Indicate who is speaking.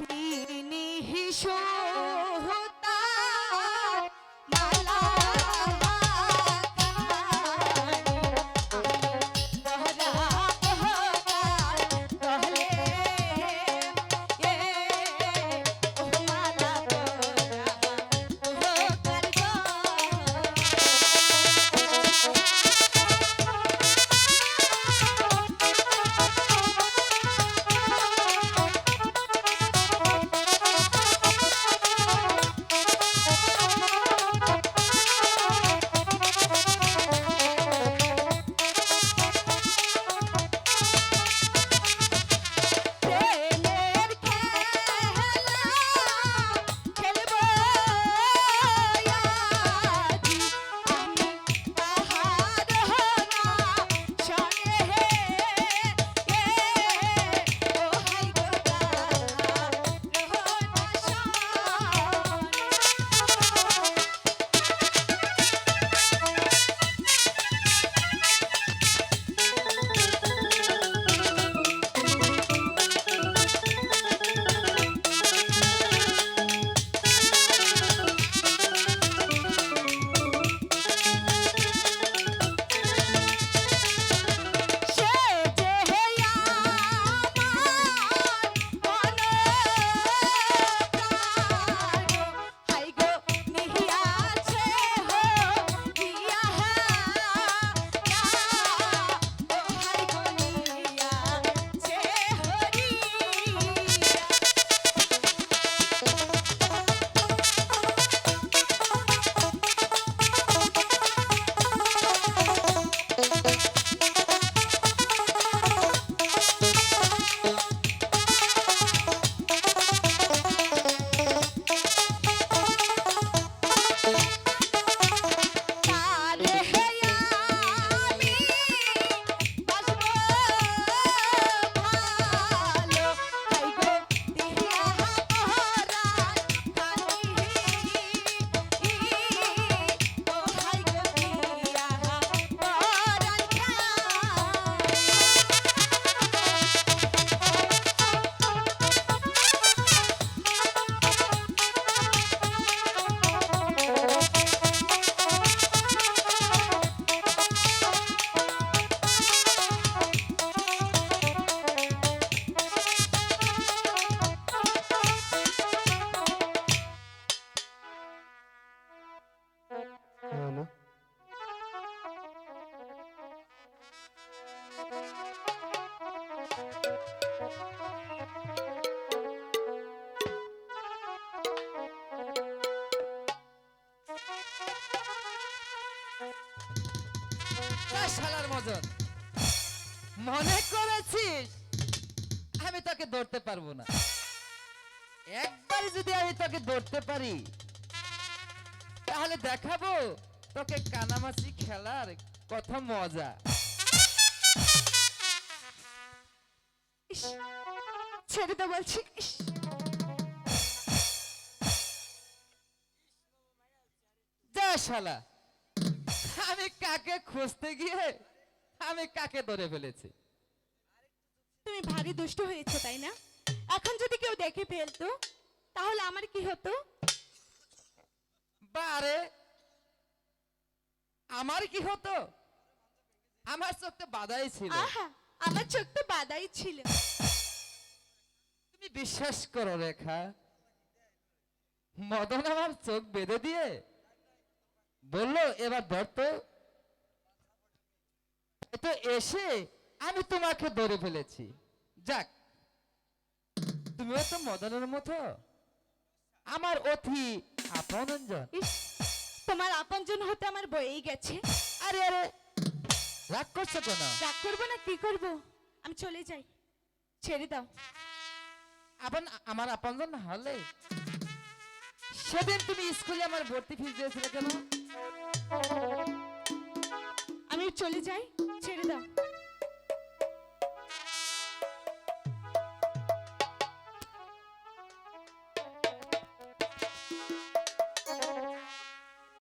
Speaker 1: বিনিহিসতার
Speaker 2: মজন মনে করেছিস? আমি তোকে ধরতে পারব না। একবার যদি আমি তোকে ধরতে পারি, তাহলে দেখাবো তোকে কানামাছি খেলার কত মজা।
Speaker 1: ছেড়ে তো বলছি
Speaker 2: যা শালা, আমি কাকে খুঁজতে গিয়ে আমি কাকে ধরে ফেলেছি?
Speaker 1: তুমি ভারী দুষ্ট হয়েছে তাই না? এখন যদি কেউ দেখে ফেলতো তাহলে আমার কি হতো?
Speaker 2: বারে আমার কি হতো? আমার চোখ তো বাধাই ছিল।
Speaker 1: আমার চোখ তো বাদাই ছিল।
Speaker 2: তুমি বিশ্বাস করো রেখা মদন আমার চোখ বেঁধে দিয়ে বলল এবার ধর তো এসে আমি তোমাকে ধরে ফেলেছি। যাক তুমিও তো মদনের মতো। আমার অতি আপনজন।
Speaker 1: তোমার আপনজন হতে আমার বয়েই গেছে।
Speaker 2: আরে আরে রাগ করছ কেন?
Speaker 1: রাগ করব না কি করব? আমি চলে যাই। ছেড়ে দাও।
Speaker 2: আপন আমার আপনজন হলে? সেদিন তুমি স্কুলে আমার ভর্তি ফিস দিয়েছিলে কেন?
Speaker 1: চলে যাই ছেড়ে দাও।